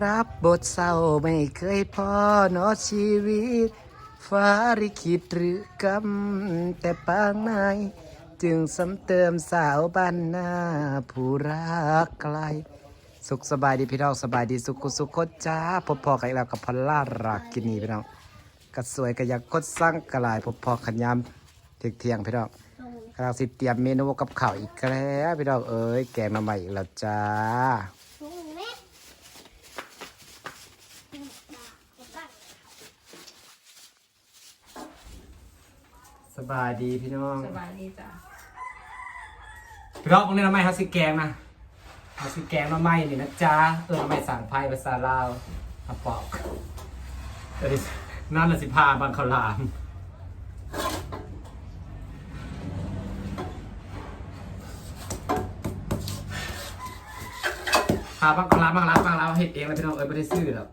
รับบทเศร้าไม่เคยพอเนอชีวิต ฟ้าริขิตหรือกำแต่ปางนายจึงซ้ำเติมสาวบ้านหน้าผู้รักไกล สุขสบายดีพี่น้องสบายดีสุขสุขคนจ้าพบพอกันอีกแล้วกับพลารักกินีพี่น้องก็สวยก็อยากกดสร้างกระลายพบพอขันยามเที่ยงเที่ยงพี่น้องกำลังสิเตรียมเมนูกับข้าวอีกแล้วพี่น้องเอ้ยแกงหน่อไม้อีกแล้วจ้า บายดีพี่น้องสบายดีจ้ะพี่น้องตรงนี้หน่อไม้เขาสิแกงนะเขาสิแกงหน่อไม้นี่นะจ้าเออหน่อไม้สั่งไพ่ภาษาลาวมาปอกเออนั่นน่ะสิพาบางข้าวหลามพาบางข้าวหลามบางร้านบางร้านเห็ดเองนะพี่น้องเอ้ยไม่ได้ซื้อหรอก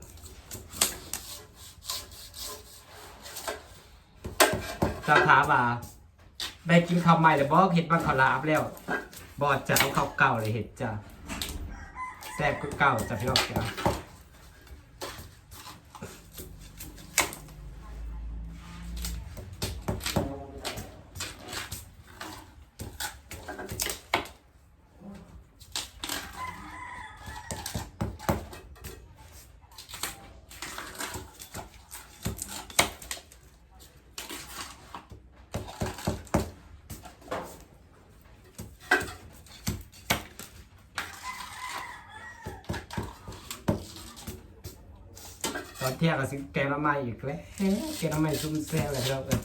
จะถามว่าได้กินข้าวใหม่หรือบ่เห็ดบางข้าวหลาบแล้วบอจะเอาข้าวเก่าเลยเห็ดจ้ะแซ่บก็เก่าจ้ะพี่น้องจ้ะ เที่ยงก็สิแกงหน้ำไม้อีกแล้วแกงหน้ำไม้ซุ่มแซ่บเลยพี่น้องเอ้ย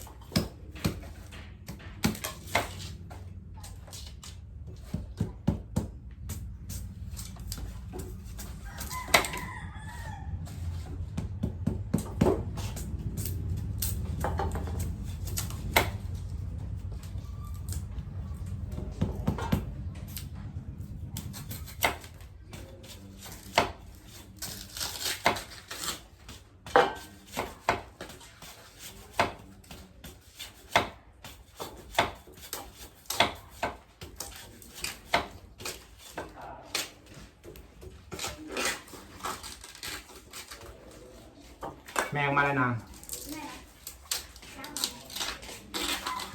แมงมาแล้วนะ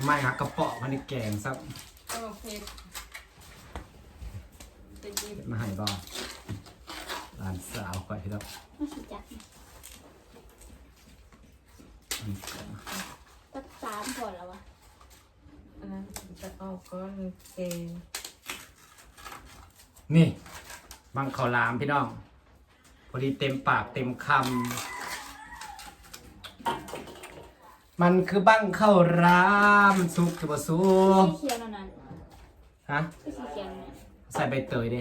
ไม่ครับกระเป๋อมันนี่แกงซับโอเคจะกินมาให้บ่หลานสาวก่อนพี่น้องไม่สิจักตักสามก่อนแล้ววะอันนั้นจะเอาก้อนเกงนี่บังข้าวหลามพี่น้อง พอดีเต็มปากเต็มคำ มันคือบังข้าวหลามสุกจะบ่สุกสีเขียวนั่นน่ะฮะก็สีเขียวเนี่ยใส่ใบเตยดิ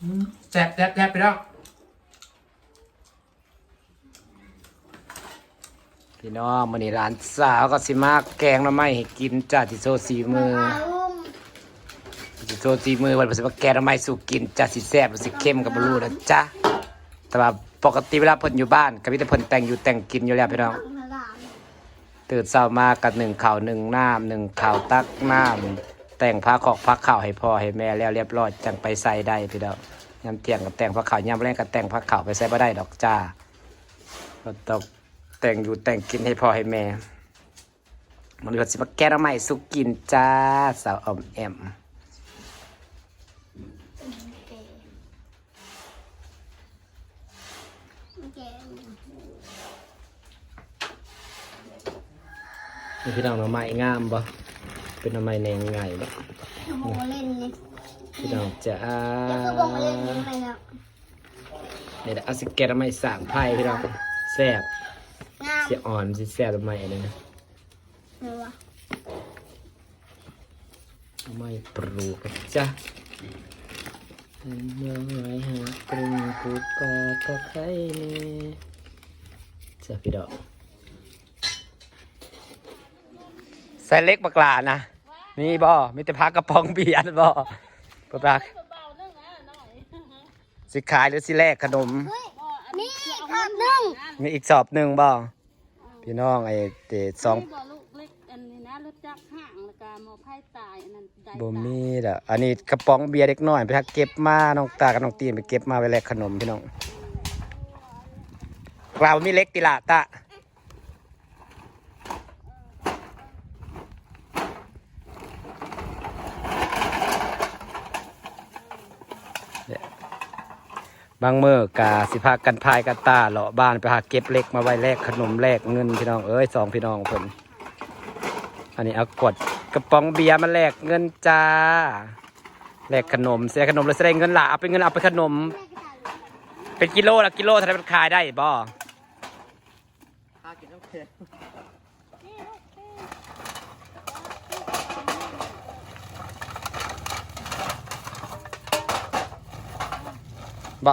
อืมแซ่บแซ่บแซ่บไปแล้วพี่น้องมันนี่ร้านสาวก็สิมาแกงหน้ำไม้ให้กินจ้าที่โซสีมือที่โซสีมือวันสิมาแกงหน้ำไม้สู่กินจ้าสิแซ่บหรือสิเข้มกับบรูนะจ๊ะแต่ว่าปกติเวลาเพิ่นอยู่บ้านก็มีแต่เพิ่นแต่งอยู่แต่งกินอยู่แล้วพี่น้อง ตื่นเช้ามากับหนึ่งข่าวหนึ่งน้ำหนึ่งข่าวตักน้ำแต่งผ้าขอกผ้าข่าวให้พ่อให้แม่แล้วเรียบร้อยจังไปใส่ได้พี่ดอกยำเตียงกับแต่งผ้าข่าวยำแรงกับแต่งผ้าข่าวไปใส่บ่ได้ดอกจ้าเราต้องแต่งอยู่แต่งกินให้พ่อให้แม่มันก็สิมาแก้ทำไมสุกกินจ้าสาวออมแอม นี่พี่น้องหน่อไม้งามบ่เป็นหน่อไม้แนงไงบ่โมเล่นนี่พี่น้องจ้าแล้วก็บอกเล่นนี่ไปแล้วนี่แหละเอาสิแกะหน่อไม้สางไผ่พี่น้องแซ่บงามสิอ่อนสิแซ่บหน่อไม้เลยนะเลยวะหน่อไม้ปลูกนะจ้ะเมื่อไว้หาปรุงกูกอตะไคร้นี่จ้ะพี่ดอก ใส่เล็กบักหลานะมีบ่มีแต่พักกระป๋องเบียร์บ่ปะปักสิขายหรือสิแลกขนมนี่ครับหนึ่งมีอีกสอบหนึ่งบ่พี่น้องไอ้เตสองบอกลูกเล็กอันนี้นะนะรถจักรห่างแล้วก็หมอไผ่ตายอันนั้นได้บ่ตายมีดอกอันนี้กระป๋องเบียร์เด็กน้อยไปทักเก็บมาน้องตากับน้องตีนไปเก็บมาไว้แลกขนมพี่น้องกล่าวว่ามีเล็กติละตะ บางเมื่อกาสิพากันพายกันตาเลาะบ้านไปหาเก็บเล็กมาไว้แลกขนมแลกเงินพี่น้องเอ้ยสองพี่น้องเพิ่นอันนี้เอากดกระป๋องเบียร์มาแลกเงินจ้าแลกขนมเสียขนมแล้วแสดงเงินละเอาเป็นเงินเอาไปขนม เป็นกิโลละกิโลเท่าไหรมันขายได้บ่บ่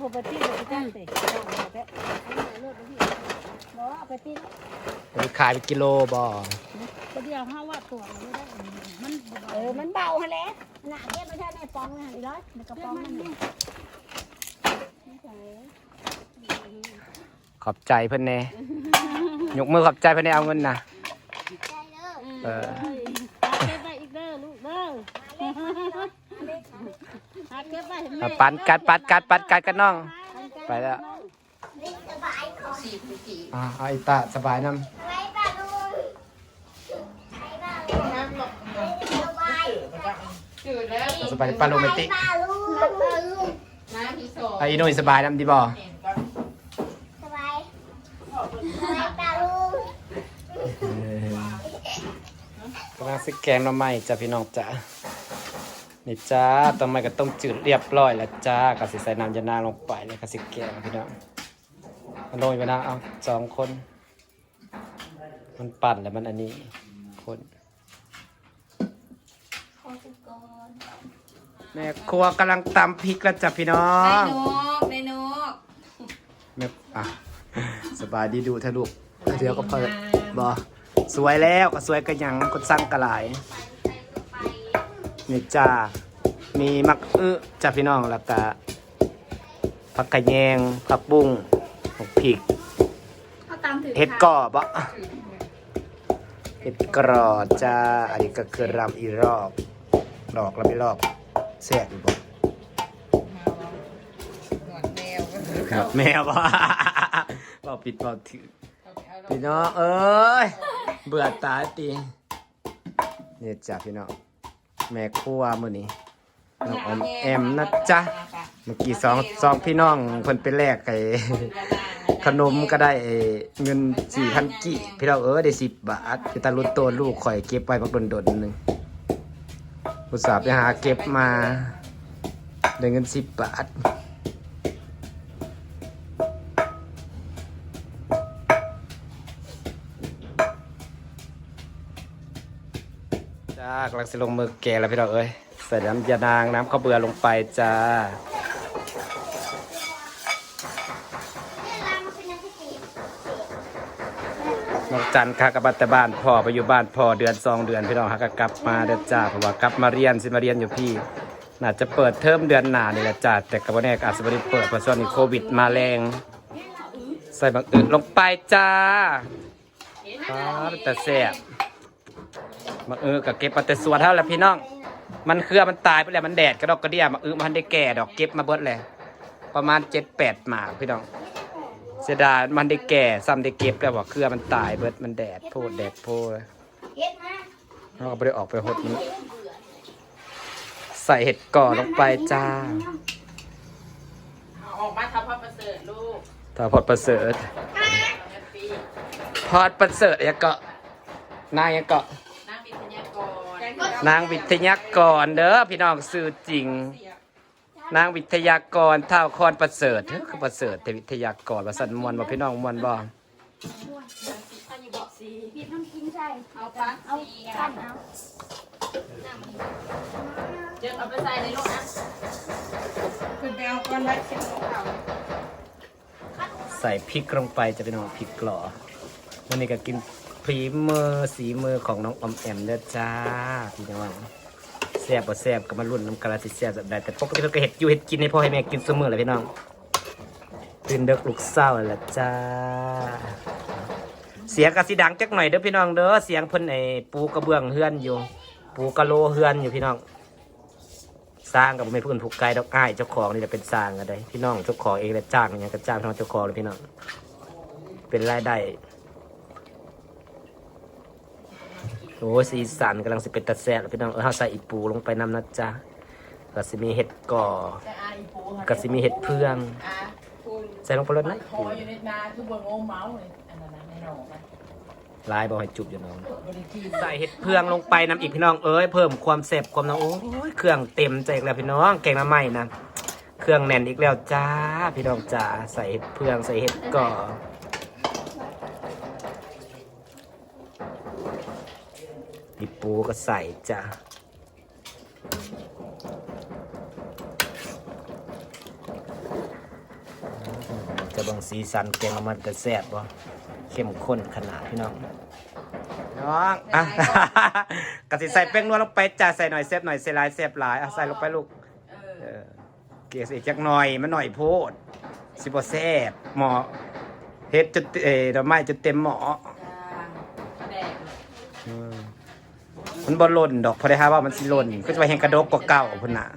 ไปตีบ่ไปตั้งเตะเอาไปเอาเลิกไปพี่บ่เอาไปตีมันขายเป็นกิโลบ่ก็เดียวห้าว่าตัวมันไม่ได้มันบ่เออมันเบาฮะแหละหนาเก็บไม่ใช่ในปองนะอีร้อยในกระป๋องนั่นนี่ขอบใจเพิ่นแน่ยกมือขอบใจเพิ่นแน่เอาเงินนะใจเด้อเออ เก็บไปอีกเด้อลูกเด้อหาเก็บไปให้แม่ เอาปันกัดปัดกัดปัดกัดกันน้อง ไปแล้วเล็กสบายขอสี่ปีสี่อ่าเอาอีตาสบายน้ไว้ป้าลุงไว้ป้าลุงน้ำหลอกสบายจืดแล้วำสบายปลาโรแมนติกป้าลุงป้าลุงน้ำที่สองไอ้อีนุ่ยสบายน้ำดีบ่เห็นปะสบายไว้ป้าลุงกำลังซื้อแกงหน่อไม้จ้ะพี่น้องจ้ะ นี่จ้าต้นไม้ก็ต้มจืดเรียบร้อยแล้วจ้ากะสิใส่น้ำยานางลงไปแล้วก็สิแกงพี่น้องมันโรยไปนะเอาสองคน มันปั่นแล้วมันอันนี้คนขอสุกก่อนแม่ครัวกำลังตำพริกแล้วจ้ะพี่น้องในนกแม่อะสบายดีดูเถอะลูกเดี๋ยวก็พอบ่สวยแล้วก็สวยกันยังคนสร้างกระหลาย นี่จ้า มีมักอึจ้ะพี่น้องแล้วก็ผักกระแยงผักบุ้งผักพริกเขาตามถือเห็ดก่อบ่เห็ดกรอจ้า อันนี้ก็คือรำอีรอบดอกรำอีรอบแซ่บอยู่บ่หนวดแมวครับแม่บ่เบาปิดเบาถือพี่น้องเอ้ย เบื่อตายตีเนี่ยจ้ะพี่น้อง แม่ครัวมื้อนี้น้องออมแอมนะจ๊ะเมื่อกี้สองสองพี่น้องเพิ่นไปแลกไอ้ ขนมก็ได้ไอ้เงินสี่พันกี่พี่น้องเอ้ยได้สิบบาทพี่ตาลุดโตวลูกข่อยเก็บไว้บักดนๆหนึงอุตส่าห์ไปหาเก็บมาได้เงินสิบบาทากำลังสิลงมือแกะแล้วพี่น้องเอ้ยใส่น้ำยานางน้ำข้าวเบื่อลงไปจ้านอกจันทร์ค่ะกับบัตรบ้านพ่อไปอยู่บ้านพ่อเดือนสองเดือนพี่น้องฮะก็กลับมาเดือนจ้าเพราะว่ากลับมาเรียนสิมาเรียนอยู่พี่ น่าจะเปิดเทอมเดือนหน้านี่แหละจ้าแต่กับวันนี้อาจจะไม่ได้เปิดเพราะช่วงนี้โควิดมาแรง ใส่บังอึลงไปจ้าอ๋อแต่แซ่บ บังอึกับเก็บมาแต่สวนเท่าแล้วพี่น้อง มันเครือมันตายไปแล้วมันแดดกระดอกกระเดี่ยมาอึมันได้แก่ดอกเก็บมาเบิดเลยประมาณเจ็ดแปดหมากพี่น้อง เสียดายมันได้แก่ซ้ำได้เก็บแล้วว่าเครือมันตายเบิดมันแดดโพดแดดโพดเฮ็ดมาเราก็ไม่ได้ออกไปหดมันใส่เห็ดก่อลงไปจ้าออกมาทำพ่อประเสริฐลูกถ้าพอดประเสริฐแฮปปี้พอดประเสริฐยังเกาะนายยังเกาะ นั่งวิทยากรนางวิทยากรเด้อพี่น้องสื่อจริง นางวิทยากรเท่าคอนประเสริฐเฮ้ยคือประเสริฐแต่วิทยากรว่าสันมวนบ่พี่น้องมวนบ่บีบน้ำกินใส่เอาปะเอาปั้นเอาเดี๋ยวเอาไปใส่ในรถนะคุณไปเอาก้อนไว้เช็ดของเขาใส่พริกลงไปจะเป็นน้องพริกกลอวันนี้ก็กิน พรีมือสีมือของน้องอมแอมเด้อจ้าพี่น้องแซ่บบ่แซ่บก็มาลุ้นน้ำกะลาสิแซ่บแบบใดแต่ปกติเพิ่นก็เฮ็ดอยู่เฮ็ดกินให้พ่อให้แม่กินเสมอแหละพี่น้องตื่นเด็กลูกเศร้าแล้วล่ะจ้า เสียงกระสิดังจักหน่อยเด้อพี่น้องเด้อเสียงเพิ่นไอ้ปูกระเบื้องเฮือนอยู่ ปูกระโลเฮือนอยู่พี่น้อง สร้างกับไม่เพื่อนผูกไกลดอกอ้ายเจ้าของนี่จะเป็นสร้างกันได้พี่น้องเจ้าของเองเลยจ้างอย่างก็จ้างพี่น้องเจ้าของเลยพี่น้องเป็นรายได้ โอ้ยสีสันกำลังสิเป็นตะแซ่บแล้วพี่น้องเออเขาใส่อีปูลงไปนำนะจ๊ะก็สิมีเห็ดก่อจะอาอีปูก็สิมีเห็ดเพื่อง อาคุณใส่ลงไปเลยนะคออยู่ในนาคือบนโง่เมาส์เลยอันนั้นนะในหนองนะลายบอกให้จุบอยู่น้อง บริจีใส่เห็ดเพื่องลงไปนำอีกพี่น้องเอ้ยเพิ่มความแซ่บความน้ำโอ้ยเครื่องเต็มใจอีกแล้วพี่น้องแกงน้ำไหม้นะเครื่องแน่นอีกแล้วจ้าพี่น้องจ้าใส่เห็ดเพื่องใส่เห็ดก่อ ปูก็ใส่จ้าจะบังสีสันแกงมันจะแซ่บบ่เข้มข้นขนาดพี่น้องน้องอะกะสิใส่แป้งนวดลงไปจ้าใส่หน่อยเซฟหน่อยเซหลายเซฟหลายอะใส่ลงไปลูกเออเออเกลี่ยอีกจักหน่อยมันหน่อยโพดสิบ่แซ่บหมอเฮ็ดจนเออดอกไม้จนเต็มหมอ มันบ่หล่นดอกพอได้ฮะว่ามันสิหล่นก็จะไปแหงกระดกกว่าเก่าพุ่นน่ะ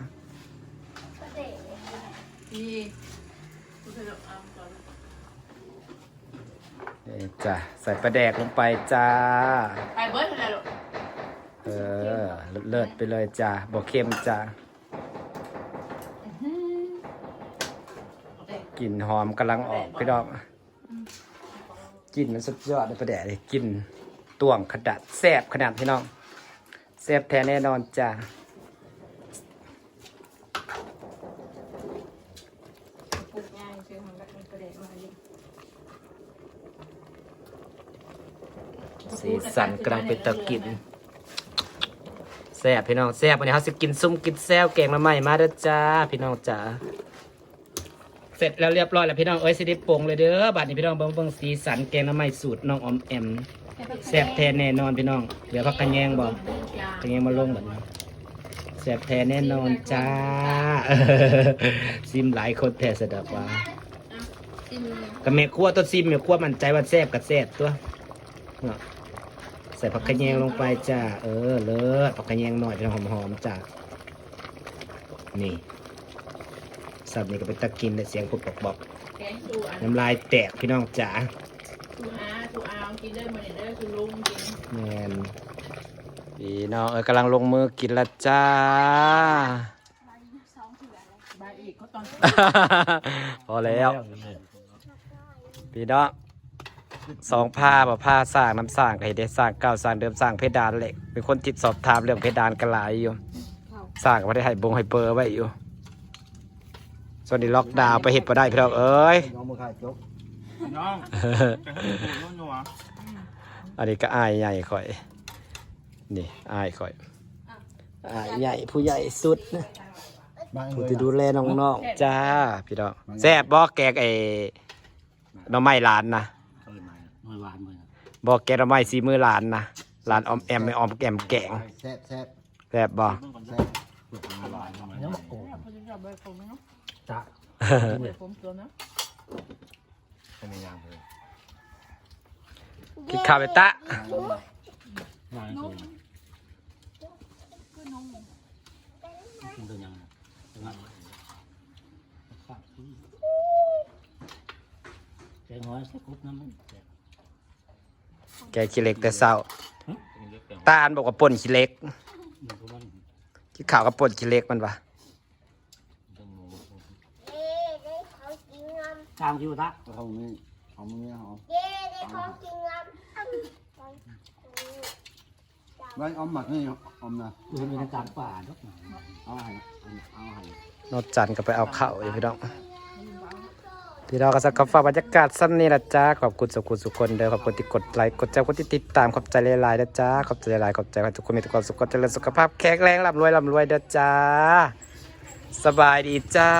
ที่คุณเคยเอาก่อนนี่จ้ะใส่ปลาแดกลงไปจ้า ไปเบิร์ดเลยลูกเออ เลิศๆไปเลยจ้าบ่เค็มจ้าโอเคกลิ่นหอมกำลังออกพี่ดอกกลิ่นมันสุดยอดเลยประแดะเลยกลิ่นต่วงขนาดแซ่บขนาดพี่น้อง แซ่บแท้แน่นอนจ้าปลูกง่ายชื่อมันก็เป็นปลาแดกมาดิสีสันกำลังเป็นตะกินแซ่บพี่น้องแซ่บวันนี้เขาสิกินซุ่มกินแซวแกงละไม้มาเด้อจ้าพี่น้องจ้าเสร็จแล้วเรียบร้อยแล้วพี่น้องเอ้ยสิได้ปรุงเลยเด้อบัดนี้พี่น้องเบิ่งเบิ่งสีสันแกงละไม้สูตรน้องออมแอม แซ่บแท้แน่นอนพี่น้องเหลือพักกันแยงบ่เป็นไงมาลงแบบนี้แสบแท้แน่นอนจ้า ซิมหลายคนแท้สะดับว่ากับแม่ครัวตัวซิมแม่ครัวมันใจว่าแซ่บกับแซ่บตัวเนาะใส่ผักกระแยงลงไปจ้าเออเลิศผักกระแยงหน่อยเป็นหอมๆจ้านี่สับนี่ก็เป็นตะกินแต่เสียงพุดบอกนๆน้ำลายแตกพี่น้องจ๋า กินได้มาเนี่ยได้สูลุงกินแมนพี่น้องเออกำลังลงมือกินละจ้า บายอีกเขาตอน พอแล้ว พี่น้องสองผ้าแบบผ้าสร้างน้ำสร้างก็เห็นได้สร้างเก่าสร้างเดิมสร้างเพดานเหล็กเป็นคนติดสอบถามเรื่องเพดานกันหลายอยู่สร้างก็ไม่ได้ให้บงให้เบอร์ไว้อยู่ส่วนนี้ล็อกดาวน์ไปเห็ดมาได้พี่น้องเอ้ย น้องมือขาดจก น้องจะให้ดูนู่นอยู่วะอันนี้ก็อายใหญ่ข่อย นี่อายข่อยอายใหญ่ผู้ใหญ่สุดนะบางผู้เลยที่ดูแลน้องๆจ้าพี่น้องแซ่บบอกแกกไอ้หน้องไม้หลานนะเออมาหน่อยวานมือบอกแกหน้องไม้สีมือหลานนะหลานออมแอมไม่ออมแกมแกงแซ่บแซ่บแซ่บบ่แซ่ บเปลือกมันหวานทำไมเนี่ยโอ้เขาจะจับใบผมเนาะจ้าใบผมตัวเนาะเป็นยางเลยกินข้าวไปตะงานเลยกินตัวยังงานแกงน้อยใส่คุบน้ำมันแกขี้เล็กแต่เศร้าตาอันบอกว่าป่นขี้เล็กกินข้าวกับป่นขี้เล็กมันปะ เอ๊ะได้ของกิน งามตามคิวตะเขานี่เขามึงเนี่ยเขาเย้ได้ของกินงามจับไว้เอาหมักนี่อมนะมันมีในกลางป่าเนาะเอาให้เอาให้นอกจันก็ไปเอาข้าวอยู่พี่น้องพี่น้องก็สักกาแฟบรรยากาศสั้นนี่ละจ้าขอบคุณสุขุสุขคนเด้อขอบคุณที่กดไลค์กดแชร์กดที่ติดตามขอบใจหลายๆนะจ้าขอบใจหลายๆขอบใจให้ทุกคนมีแต่ความสุขความเจริญสุขภาพแข็งแรงร่ำรวยร่ำรวยเด้อจ้าสบายดีจ้า